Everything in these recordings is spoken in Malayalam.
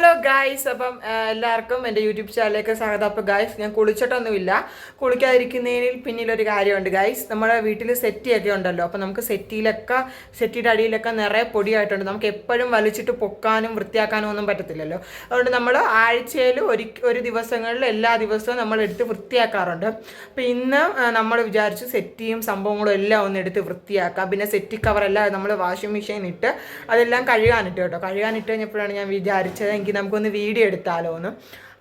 ഹലോ ഗായ്സ് അപ്പം എല്ലാവർക്കും എന്റെ യൂട്യൂബ് ചാനലിലേക്ക് സ്വാഗതം. അപ്പോൾ ഗായ്സ് ഞാൻ കുളിച്ചിട്ടൊന്നുമില്ല. കുളിക്കാതിരിക്കുന്നതിൽ പിന്നിലൊരു കാര്യമുണ്ട് ഗായ്സ് നമ്മുടെ വീട്ടിൽ സെറ്റിയൊക്കെ ഉണ്ടല്ലോ. അപ്പോൾ നമുക്ക് സെറ്റിയിലൊക്കെ സെറ്റിയുടെ അടിയിലൊക്കെ നിറയെ പൊടിയായിട്ടുണ്ട്. നമുക്ക് എപ്പോഴും വലിച്ചിട്ട് പൊക്കാനും വൃത്തിയാക്കാനും ഒന്നും പറ്റത്തില്ലല്ലോ. അതുകൊണ്ട് നമ്മൾ ആഴ്ചയിൽ ഒരു ഒരു ദിവസങ്ങളിൽ എല്ലാ ദിവസവും നമ്മൾ എടുത്ത് വൃത്തിയാക്കാറുണ്ട്. അപ്പോൾ ഇന്ന് നമ്മൾ വിചാരിച്ചു സെറ്റിയും സംഭവങ്ങളും എല്ലാം ഒന്ന് എടുത്ത് വൃത്തിയാക്കാം. പിന്നെ സെറ്റി കവറെല്ലാം നമ്മൾ വാഷിംഗ് മെഷീൻ ഇട്ട് അതെല്ലാം കഴുകാനിട്ട് കേട്ടോ. കഴുകാനിട്ട് കഴിഞ്ഞപ്പോഴാണ് ഞാൻ വിചാരിച്ചത് എനിക്ക് നമുക്കൊന്ന് വീഡിയോ എടുത്താലോ എന്ന്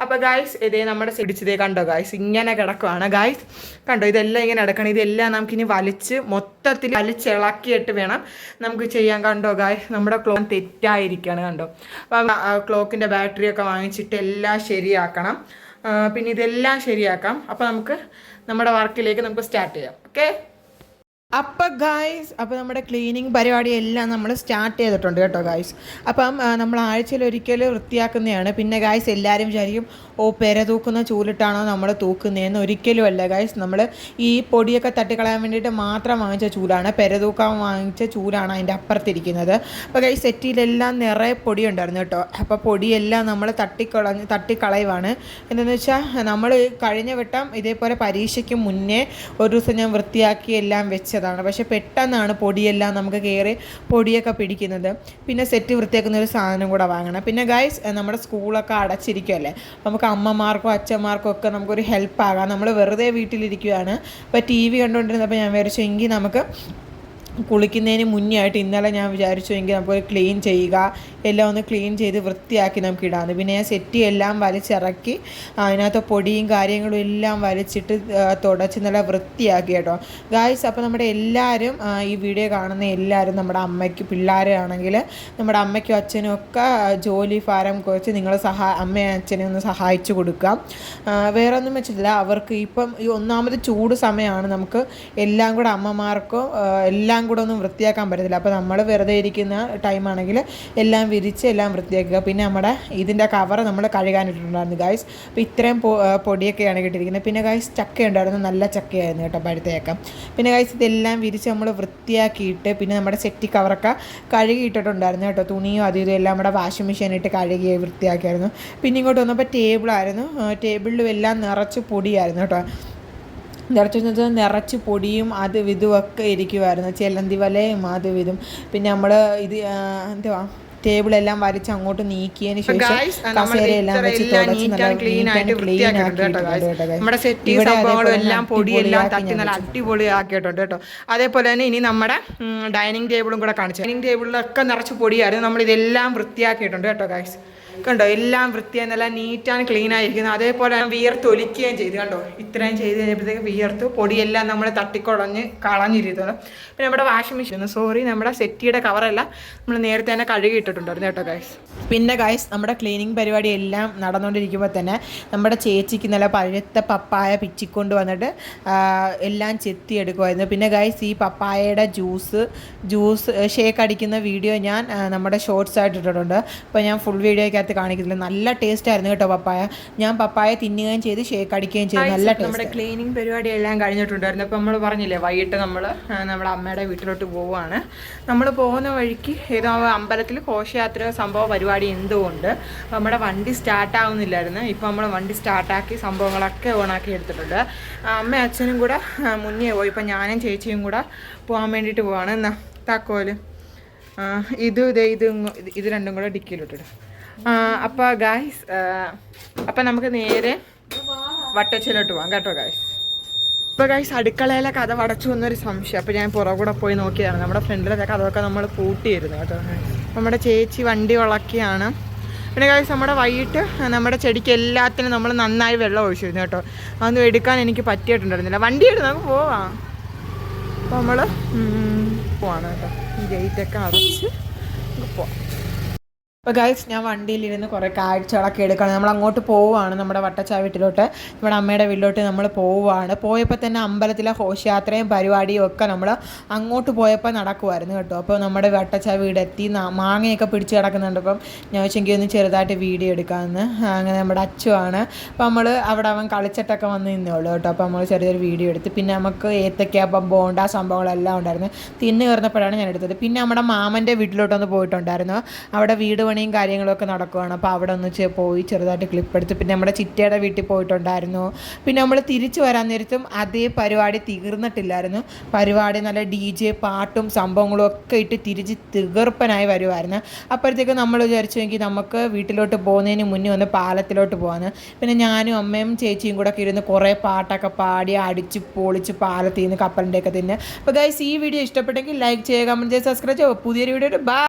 അപ്പോൾ ഗായ്സ് ഇതേ നമ്മുടെ പിടിച്ചതേ കണ്ടോ ഗായ്സ് ഇങ്ങനെ കിടക്കുവാണ് ഗായ്സ് കണ്ടോ ഇതെല്ലാം ഇങ്ങനെ കിടക്കണം ഇതെല്ലാം നമുക്കിനി വലിച്ച് മൊത്തത്തിൽ വലിച്ചിളക്കിയിട്ട് വേണം നമുക്ക് ചെയ്യാൻ. കണ്ടോ ഗായ്സ് നമ്മുടെ ക്ലോ തെറ്റായിരിക്കുകയാണ് കണ്ടോ. അപ്പം ക്ലോക്കിന്റെ ബാറ്ററിയൊക്കെ വാങ്ങിച്ചിട്ട് എല്ലാം ശരിയാക്കണം. പിന്നെ ഇതെല്ലാം ശരിയാക്കാം. അപ്പോൾ നമുക്ക് നമ്മുടെ വർക്കിലേക്ക് നമുക്ക് സ്റ്റാർട്ട് ചെയ്യാം. ഓക്കെ അപ്പം ഗായ്സ് അപ്പോൾ നമ്മുടെ ക്ലീനിങ് പരിപാടി എല്ലാം നമ്മൾ സ്റ്റാർട്ട് ചെയ്തിട്ടുണ്ട് കേട്ടോ ഗായ്സ് അപ്പം നമ്മൾ ആഴ്ചയിൽ ഒരിക്കൽ വൃത്തിയാക്കുന്നതാണ്. പിന്നെ ഗായ്സ് എല്ലാവരും വിചാരിക്കും ഓ പെര തൂക്കുന്ന ചൂലിട്ടാണോ നമ്മൾ തൂക്കുന്നതെന്ന് ഒരിക്കലും അല്ല ഗായ്സ് നമ്മൾ ഈ പൊടിയൊക്കെ തട്ടിക്കളയാൻ വേണ്ടിയിട്ട് മാത്രം വാങ്ങിച്ച ചൂലാണ്. പെര തൂക്കാൻ വാങ്ങിച്ച ചൂലാണ് അതിന്റെ അപ്പുറത്തിരിക്കുന്നത്. അപ്പോൾ ഗായ്സ് സെറ്റിയിലെല്ലാം നിറയെ പൊടി ഉണ്ടായിരുന്നു കേട്ടോ. അപ്പോൾ പൊടിയെല്ലാം നമ്മൾ തട്ടിക്കളഞ്ഞ് തട്ടിക്കളയുവാണ്. എന്താണെന്ന് വെച്ചാൽ നമ്മൾ കഴിഞ്ഞ വട്ടം ഇതേപോലെ പരീക്ഷയ്ക്ക് മുന്നേ ഒരു ദിവസം ഞാൻ വൃത്തിയാക്കി എല്ലാം വെച്ചതാണ് പക്ഷെ പെട്ടെന്നാണ് പൊടിയെല്ലാം നമുക്ക് കയറി പൊടിയൊക്കെ പിടിക്കുന്നത്. പിന്നെ സെറ്റ് വൃത്തിയാക്കുന്ന ഒരു സാധനം കൂടെ വാങ്ങണം. പിന്നെ ഗൈസ് നമ്മുടെ സ്കൂളൊക്കെ അടച്ചിരിക്കുമല്ലേ നമുക്ക് അമ്മമാർക്കോ അച്ഛന്മാർക്കോ ഒക്കെ നമുക്കൊരു ഹെൽപ്പ് ആകാം. നമ്മൾ വെറുതെ വീട്ടിലിരിക്കുകയാണ് അപ്പോൾ ടി വി കണ്ടുകൊണ്ടിരുന്നപ്പോൾ ഞാൻ വിചാരിച്ചു എങ്കിൽ നമുക്ക് കുളിക്കുന്നതിന് മുന്നേ ആയിട്ട് ഇന്നലെ ഞാൻ വിചാരിച്ചു എങ്കിൽ നമുക്ക് ക്ലീൻ ചെയ്യുക എല്ലാം ഒന്ന് ക്ലീൻ ചെയ്ത് വൃത്തിയാക്കി നമുക്ക് ഇടാമെന്ന് പിന്നെ ഞാൻ സെറ്റി എല്ലാം വലിച്ചിറക്കി അതിനകത്ത് പൊടിയും കാര്യങ്ങളും എല്ലാം വലിച്ചിട്ട് തുടച്ച് നല്ല വൃത്തിയാക്കി കേട്ടോ. ഗായ്സ് അപ്പോൾ നമ്മുടെ എല്ലാവരും ഈ വീഡിയോ കാണുന്ന എല്ലാവരും നമ്മുടെ അമ്മയ്ക്ക് പിള്ളേരാണെങ്കിൽ നമ്മുടെ അമ്മയ്ക്കും അച്ഛനും ഒക്കെ ജോലി ഭാരം കുറച്ച് നിങ്ങൾ സഹാ അമ്മയും അച്ഛനെയും ഒന്ന് സഹായിച്ചു കൊടുക്കാം വേറെ ഒന്നും വെച്ചിട്ടില്ല. അവർക്ക് ഇപ്പം ഈ ഒന്നാമത് ചൂട് സമയമാണ്. നമുക്ക് എല്ലാം കൂടെ അമ്മമാർക്കും എല്ലാം കൂടെ ഒന്നും വൃത്തിയാക്കാൻ പറ്റത്തില്ല. അപ്പോൾ നമ്മൾ വെറുതെ ഇരിക്കുന്ന ടൈമാണെങ്കിൽ എല്ലാം വിരിച്ച് എല്ലാം വൃത്തിയാക്കുക. പിന്നെ നമ്മുടെ ഇതിന്റെ കവർ നമ്മൾ കഴുകാനിട്ടുണ്ടായിരുന്നു ഗായ്സ് അപ്പോൾ ഇത്രയും പൊടിയൊക്കെയാണ് കിട്ടിയിരിക്കുന്നത്. പിന്നെ ഗായ്സ് ചക്ക ഉണ്ടായിരുന്നു നല്ല ചക്കയായിരുന്നു കേട്ടോ പഴുത്തയൊക്കെ. പിന്നെ ഗായ്സ് ഇതെല്ലാം വിരിച്ച് നമ്മൾ വൃത്തിയാക്കിയിട്ട് പിന്നെ നമ്മുടെ സെറ്റി കവറൊക്കെ കഴുകിയിട്ടിട്ടുണ്ടായിരുന്നു കേട്ടോ. തുണിയും അതും ഇതും എല്ലാം നമ്മുടെ വാഷിംഗ് മെഷീനിട്ട് കഴുകി വൃത്തിയാക്കിയായിരുന്നു. പിന്നെ ഇങ്ങോട്ട് വന്നപ്പോൾ ടേബിളായിരുന്നു ടേബിളിലും എല്ലാം നിറച്ച് പൊടിയായിരുന്നു കേട്ടോ. നിറച്ച് വെച്ചാൽ നിറച്ച് പൊടിയും അതും ഇതും ഒക്കെ ഇരിക്കുമായിരുന്നു ചെലന്തി വലയും അതും ഇതും പിന്നെ നമ്മൾ ഇത് എന്തുവാ ടേബിളെല്ലാം വരച്ച് അങ്ങോട്ട് നീക്കിയതിന് ശേഷം കസേരയെല്ലാം വെച്ച് തുടച്ച് നല്ല ക്ലീൻ ആയിട്ട് ക്ലീൻ നമ്മുടെ സെറ്റി സംഭവങ്ങളും എല്ലാം തന്നെ പൊടിയെല്ലാം തട്ടി നല്ല അടിപൊളിയാക്കിയിട്ടുണ്ട് കേട്ടോ. അതേപോലെ തന്നെ ഇനി നമ്മുടെ ഡൈനിങ് ടേബിളും കൂടെ കാണിച്ചു ഡൈനിങ് ടേബിളിലൊക്കെ നിറച്ച് പൊടിയായിരുന്നു. നമ്മൾ ഇതെല്ലാം വൃത്തിയാക്കിയിട്ടുണ്ട് കേട്ടോ ഗൈസ് കണ്ടോ എല്ലാം വൃത്തിയായി നല്ല നീറ്റാണ് ക്ലീൻ ആയിരിക്കുന്നത് അതേപോലെ വിയർത്ത് വിയർത്തൊലിക്കുകയും ചെയ്തു കണ്ടോ? ഇത്രയും ചെയ്ത് കഴിഞ്ഞപ്പോഴത്തേക്ക് വിയർത്ത് പൊടിയെല്ലാം നമ്മൾ തട്ടിക്കൊളഞ്ഞ് കളഞ്ഞിരുന്നത് പിന്നെ നമ്മുടെ വാഷിംഗ് മെഷീൻ സോറി നമ്മുടെ സെറ്റിയുടെ കവറല്ല നമ്മൾ നേരത്തെ തന്നെ കഴുകി ഇട്ടിട്ടുണ്ടായിരുന്നു കേട്ടോ ഗൈസ് പിന്നെ ഗൈസ് നമ്മുടെ ക്ലീനിങ് പരിപാടി എല്ലാം നടന്നുകൊണ്ടിരിക്കുമ്പോൾ തന്നെ നമ്മുടെ ചേച്ചിക്ക് നല്ല പഴുത്ത പപ്പായ പിച്ചിക്കൊണ്ട് വന്നിട്ട് എല്ലാം ചെത്തിയെടുക്കുമായിരുന്നു പിന്നെ ഗൈസ് ഈ പപ്പായയുടെ ജ്യൂസ് ജ്യൂസ് ഷേക്ക് അടിക്കുന്ന വീഡിയോ ഞാൻ നമ്മുടെ ഷോർട്സ് ആയിട്ട് ഇട്ടിട്ടുണ്ട്. അപ്പോൾ ഞാൻ ഫുൾ വീഡിയോയ്ക്കകത്ത് കാണിക്കുന്നില്ല. നല്ല ടേസ്റ്റ് ആയിരുന്നു കേട്ടോ പപ്പായ. ഞാൻ പപ്പായ തിന്നുകയും ചെയ്ത് ഷേക്ക് അടിക്കുകയും ചെയ്തു. നല്ല നമ്മുടെ ക്ലീനിങ് പരിപാടി എല്ലാം കഴിഞ്ഞിട്ടുണ്ടായിരുന്നു. അപ്പോൾ നമ്മൾ പറഞ്ഞില്ലേ വൈകിട്ട് നമ്മൾ നമ്മുടെ അമ്മയുടെ വീട്ടിലോട്ട് പോവുകയാണ്. നമ്മൾ പോകുന്ന വഴിക്ക് ഏതോ അമ്പലത്തിൽ ഘോഷയാത്ര സംഭവ പരിപാടി എന്തോ ഉണ്ട് അപ്പോൾ നമ്മുടെ വണ്ടി സ്റ്റാർട്ട് ആവുന്നില്ലായിരുന്നു. ഇപ്പോൾ നമ്മൾ വണ്ടി സ്റ്റാർട്ടാക്കി സംഭവങ്ങളൊക്കെ ഓണാക്കി എടുത്തിട്ടുണ്ട്. അമ്മ അമ്മയും അച്ഛനും കൂടെ മുന്നേ പോയി. ഇപ്പം ഞാനും ചേച്ചിയും കൂടെ പോകാൻ വേണ്ടിയിട്ട് പോവാണ്. എന്നാ താക്കോൽ. ഇതും ഇത് ഇത് രണ്ടും കൂടെ ഡിക്കിയിലിട്ടിട്ട് അപ്പോൾ ഗായ്സ് അപ്പം നമുക്ക് നേരെ വട്ടച്ചിലോട്ട് പോവാം കേട്ടോ ഗായ്സ് ഇപ്പോൾ ഗായ്സ് അടുക്കളയിലെ കഥ വടച്ചു എന്നൊരു സംശയം. അപ്പോൾ ഞാൻ പുറകൂടെ പോയി നോക്കിയതാണ്. നമ്മുടെ ഫ്രണ്ടിലത്തെ കഥയൊക്കെ നമ്മൾ പൂട്ടിയിരുന്നു കേട്ടോ നമ്മുടെ ചേച്ചി വണ്ടി ഉളക്കിയാണ് പിന്നെ ഗായ്സ് നമ്മുടെ വൈകിട്ട് നമ്മുടെ ചെടിക്ക് എല്ലാത്തിനും നമ്മൾ നന്നായി വെള്ളം ഒഴിച്ചിരുന്നു കേട്ടോ. അതൊന്നും എടുക്കാൻ എനിക്ക് പറ്റിയിട്ടുണ്ടായിരുന്നില്ല. വണ്ടി എടുത്ത് നമുക്ക് പോവാം. അപ്പോൾ നമ്മൾ പോവാണ് കേട്ടോ. ഗേറ്റൊക്കെ അടച്ച് പോവാം. അപ്പോൾ ഗൈസ് ഞാൻ വണ്ടിയിലിരുന്ന് കുറേ കാഴ്ചകളൊക്കെ എടുക്കണം. നമ്മൾ അങ്ങോട്ട് പോവുകയാണ് നമ്മുടെ വട്ടച്ചാ വീട്ടിലോട്ട്. നമ്മുടെ അമ്മയുടെ വീട്ടിലോട്ട് നമ്മൾ പോവുകയാണ്. പോയപ്പോൾ തന്നെ അമ്പലത്തിലെ ഘോഷയാത്രയും പരിപാടിയും ഒക്കെ നമ്മൾ അങ്ങോട്ട് പോയപ്പോൾ നടക്കുമായിരുന്നു കേട്ടോ. അപ്പോൾ നമ്മുടെ വട്ടച്ചാ വീടെത്തി. മാങ്ങയൊക്കെ പിടിച്ച് കിടക്കുന്നുണ്ട്. അപ്പം ഞാൻ വെച്ചെങ്കിൽ ഒന്ന് ചെറുതായിട്ട് വീഡിയോ എടുക്കാമെന്ന്. അങ്ങനെ നമ്മുടെ അച്ചുവാണ് അപ്പോൾ നമ്മൾ അവിടെ അവൻ കളിച്ചിട്ടൊക്കെ വന്ന് നിന്നേ ഉള്ളൂ കേട്ടോ. അപ്പോൾ നമ്മൾ ചെറിയൊരു വീഡിയോ എടുത്ത്. പിന്നെ നമുക്ക് ഏത്തക്ക അപ്പം ബോണ്ട സംഭവങ്ങളെല്ലാം ഉണ്ടായിരുന്നു. തിന്ന് കയറുന്നപ്പോഴാണ് ഞാൻ എടുത്തത്. പിന്നെ നമ്മുടെ മാമന്റെ വീട്ടിലോട്ടൊന്ന് പോയിട്ടുണ്ടായിരുന്നു. അവിടെ വീട് പണിയും കാര്യങ്ങളൊക്കെ നടക്കുവാണ്. അപ്പോൾ അവിടെ ഒന്ന് പോയി ചെറുതായിട്ട് ക്ലിപ്പ് എടുത്ത്. പിന്നെ നമ്മുടെ ചിറ്റയുടെ വീട്ടിൽ പോയിട്ടുണ്ടായിരുന്നു. പിന്നെ നമ്മൾ തിരിച്ചു വരാൻ നേരത്തും അതേ പരിപാടി തീർന്നിട്ടില്ലായിരുന്നു. പരിപാടി നല്ല ഡി ജെ പാട്ടും സംഭവങ്ങളും ഒക്കെ ഇട്ട് തിരിച്ച് തീർപ്പനായി വരുമായിരുന്നു അപ്പോഴത്തേക്ക് നമ്മൾ വിചാരിച്ചുവെങ്കിൽ നമുക്ക് വീട്ടിലോട്ട് പോകുന്നതിന് മുന്നേ ഒന്ന് പാലത്തിലോട്ട് പോകാന്ന് പിന്നെ ഞാനും അമ്മയും ചേച്ചിയും കൂടെ ഒക്കെ ഇരുന്ന് കുറേ പാട്ടൊക്കെ പാടി അടിച്ച് പൊളിച്ച് പാലത്തിൽ നിന്ന് കപ്പലിന്റെയൊക്കെ തിന്ന്. അപ്പോൾ ഗൈസ് ഈ വീഡിയോ ഇഷ്ടപ്പെട്ടെങ്കിൽ ലൈക്ക് ചെയ്യുക കമന്റ് ചെയ്യുക സബ്സ്ക്രൈബ് ചെയ്യുക. പുതിയൊരു വീഡിയോ ബൈ